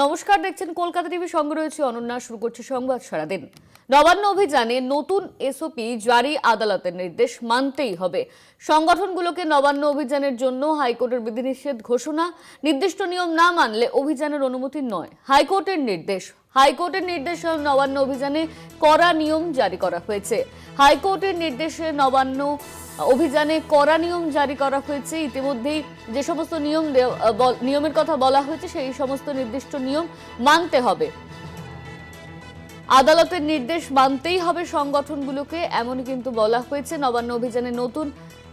নমস্কার, দেখছেন কলকাতা টিভি। সঙ্গে রয়েছে অনন্যা, শুরু করছে সংবাদ সারাদিন। নবান্ন অভিযানে নতুন এসওপি জারি আদালতের নির্দেশ মানতেই হবে। সংগঠনগুলোকে নবান্ন অভিযানের জন্য হাইকোর্টের বিধিনিষেধ ঘোষণা। নির্দিষ্ট নিয়ম না মানলে অভিযানের অনুমতি নয়। হাইকোর্টের নির্দেশ। হাইকোর্টের নির্দেশে নবান্ন অভিযানে কড়া নিয়ম জারি করা হয়েছে। হাইকোর্টের নির্দেশে নবান্ন অভিযানে কড়া নিয়ম জারি করা হয়েছে। ইতিমধ্যেই যে সমস্ত নিয়ম নিয়মের কথা বলা হয়েছে, সেই সমস্ত নির্দিষ্ট নিয়ম মানতে হবে। আদালতের নির্দেশ মানতেই হবে সংগঠনগুলোকে, এমনই কিন্তু বলা হয়েছে। নবান্ন অভিযানে নতুন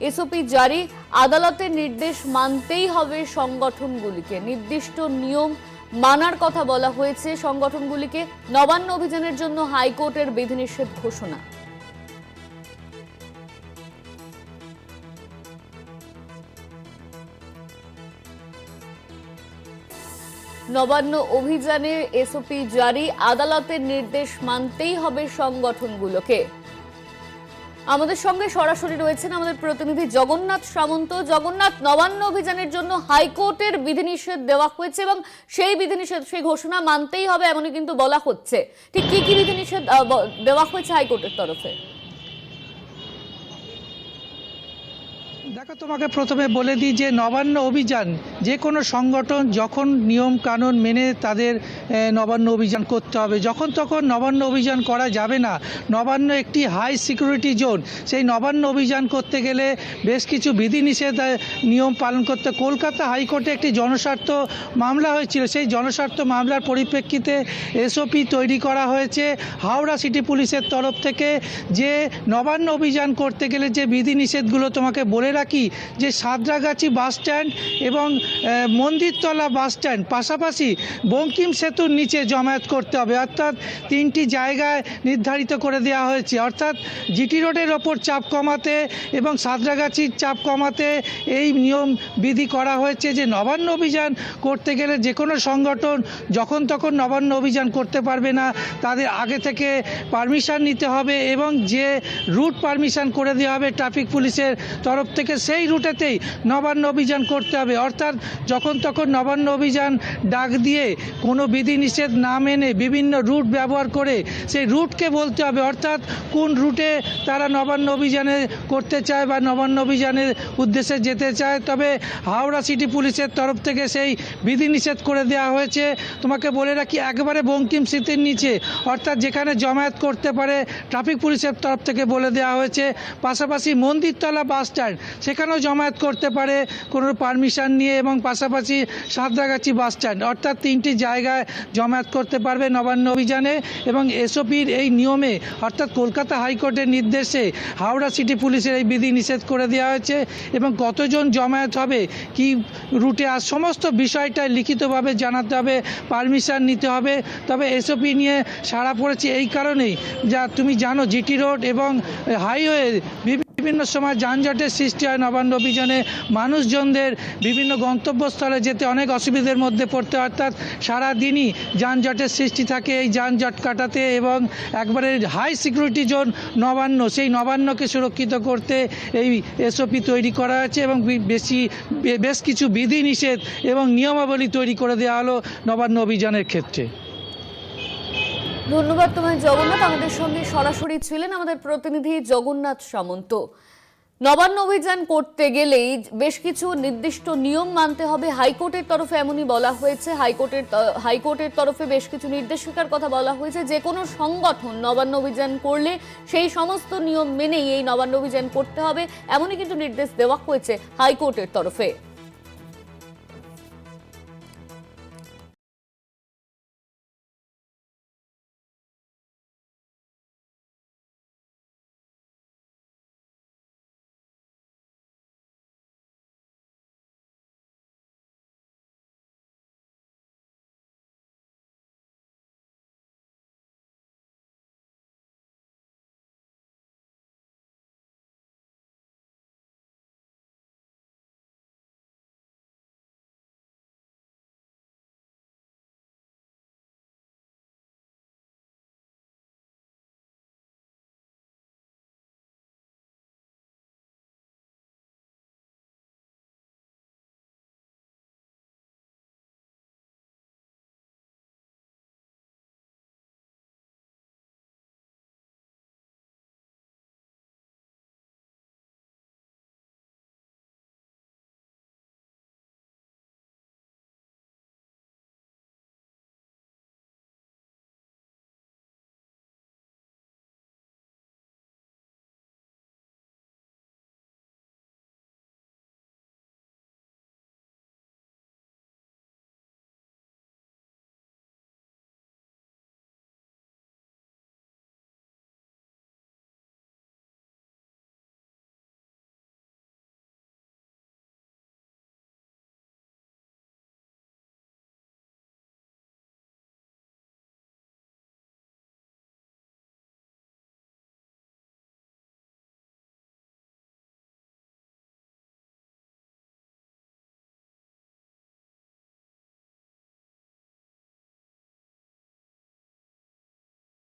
এসওপি জারি। আদালতের নির্দেশ মানতেই হবে সংগঠনগুলিকে। নির্দিষ্ট নিয়ম মানার কথা বলা হয়েছে সংগঠনগুলিকে। নবান্ন অভিযানের জন্য হাইকোর্টের বিধিনিষেধ ঘোষণা। নবান্ন অভিযানে এসওপি জারি, আদালতের নির্দেশ মানতেই হবে সংগঠনগুলোকে। আমাদের সঙ্গে সরাসরি রয়েছেন আমাদের প্রতিনিধি জগন্নাথ সামন্ত। জগন্নাথ, নবান্ন অভিযানের জন্য হাইকোর্টের বিধিনিষেধ দেওয়া হয়েছে এবং সেই বিধিনিষেধ, সেই ঘোষণা মানতেই হবে এমনই কিন্তু বলা হচ্ছে। ঠিক কি কি বিধিনিষেধ দেওয়া হয়েছে হাইকোর্টের তরফে? দেখো, তোমাকে প্রথমে বলে দিই যে নবান্ন অভিযান, যে কোনো সংগঠন যখন নিয়ম কানুন মেনে তাদের নবান্ন অভিযান করতে হবে, যখন তখন নবান্ন অভিযান করা যাবে না। নবান্ন একটি হাই সিকিউরিটি জোন সেই নবান্ন অভিযান করতে গেলে বেশ কিছু বিধিনিষেধ নিয়ম পালন করতে। কলকাতা হাইকোর্টে একটি জনস্বার্থ মামলা হয়েছিল, সেই জনস্বার্থ মামলার পরিপ্রেক্ষিতে এসওপি তৈরি করা হয়েছে হাওড়া সিটি পুলিশের তরফ থেকে, যে নবান্ন অভিযান করতে গেলে যে বিধিনিষেধগুলো তোমাকে বলে রাখি যে সাঁতরাগাছি বাস স্ট্যান্ড এবং মন্দিরতলা বাস স্ট্যান্ড, পাশাপাশি বঙ্কিম সেতুর নিচে জমায়েত করতে হবে। অর্থাৎ তিনটি জায়গায় নির্ধারিত করে দেওয়া হয়েছে। অর্থাৎ জিটি রোডের ওপর চাপ কমাতে এবং সাঁতরাগাছির চাপ কমাতে এই নিয়ম বিধি করা হয়েছে যে নবান্ন অভিযান করতে গেলে যে কোনো সংগঠন যখন তখন নবান্ন অভিযান করতে পারবে না। তাদের আগে থেকে পারমিশন নিতে হবে এবং যে রুট পারমিশন করে দেওয়া হবে ট্রাফিক পুলিশের তরফ থেকে সেই রুটেতেই নবান্ন অভিযান করতে হবে। অর্থাৎ যখন তখন নবান্ন অভিযান ডাক দিয়ে কোনো বিধিনিষেধ না মেনে বিভিন্ন রুট ব্যবহার করে সেই রুটকে বলতে হবে। অর্থাৎ কোন রুটে তারা নবান্ন অভিযানে করতে চায় বা নবান্ন অভিযানের উদ্দেশ্যে যেতে চায়। তবে হাওড়া সিটি পুলিশের তরফ থেকে সেই বিধিনিষেধ করে দেওয়া হয়েছে। তোমাকে বলে রাখি, একবারে বঙ্কিম স্মৃতির নিচে। অর্থাৎ যেখানে জমায়েত করতে পারে, ট্রাফিক পুলিশের তরফ থেকে বলে দেওয়া হয়েছে। পাশাপাশি মন্দিরতলা বাস স্ট্যান্ড সেখানেও জমায়েত করতে পারে কোনো পারমিশন নিয়ে এবং পাশাপাশি সাঁতরাগাছি বাস স্ট্যান্ড অর্থাৎ তিনটি জায়গায় জমায়েত করতে পারবে নবান্ন অভিযানে এবং এসওপির এই নিয়মে, অর্থাৎ কলকাতা হাইকোর্টের নির্দেশে হাওড়া সিটি পুলিশের এই বিধি নিষেধ করে দেওয়া হয়েছে এবং কতজন জমায়েত হবে, কি রুটে আর সমস্ত বিষয়টাই লিখিতভাবে জানাতে হবে পারমিশন নিতে হবে। তবে এসওপি নিয়ে সাড়া পড়েছে এই কারণেই যা তুমি জানো জিটি রোড এবং হাইওয়ে বিভিন্ন সময় যানজটের সৃষ্টি হয় নবান্ন অভিযানে। মানুষজনদের বিভিন্ন গন্তব্যস্থলে যেতে অনেক অসুবিধার মধ্যে পড়তে হয়, অর্থাৎ সারাদিনই যানজটের সৃষ্টি থাকে এই যানজট কাটাতে এবং একবারে হাই সিকিউরিটি জোন নবান্ন সেই নবান্নকে সুরক্ষিত করতে এই এসওপি তৈরি করা হয়েছে এবং বেশি বেশ কিছু বিধিনিষেধ এবং নিয়মাবলী তৈরি করে দেওয়া হলো নবান্ন অভিযানের ক্ষেত্রে। ধন্যবাদ তোমায়, জগন্নাথ। আমাদের সঙ্গে সরাসরি ছিলেন আমাদের প্রতিনিধি জগন্নাথ সামন্ত। নবান্ন অভিযান করতে গেলেই বেশ কিছু নির্দিষ্ট নিয়ম মানতে হবে। হাইকোর্টের তরফে এমনই বলা হয়েছে। হাইকোর্টের হাইকোর্টের তরফে বেশ কিছু নির্দেশিকার কথা বলা হয়েছে। যে কোনো সংগঠন নবান্ন অভিযান করলে সেই সমস্ত নিয়ম মেনেই এই নবান্ন অভিযান করতে হবে। এমনই কিন্তু নির্দেশ দেওয়া হয়েছে হাইকোর্টের তরফে।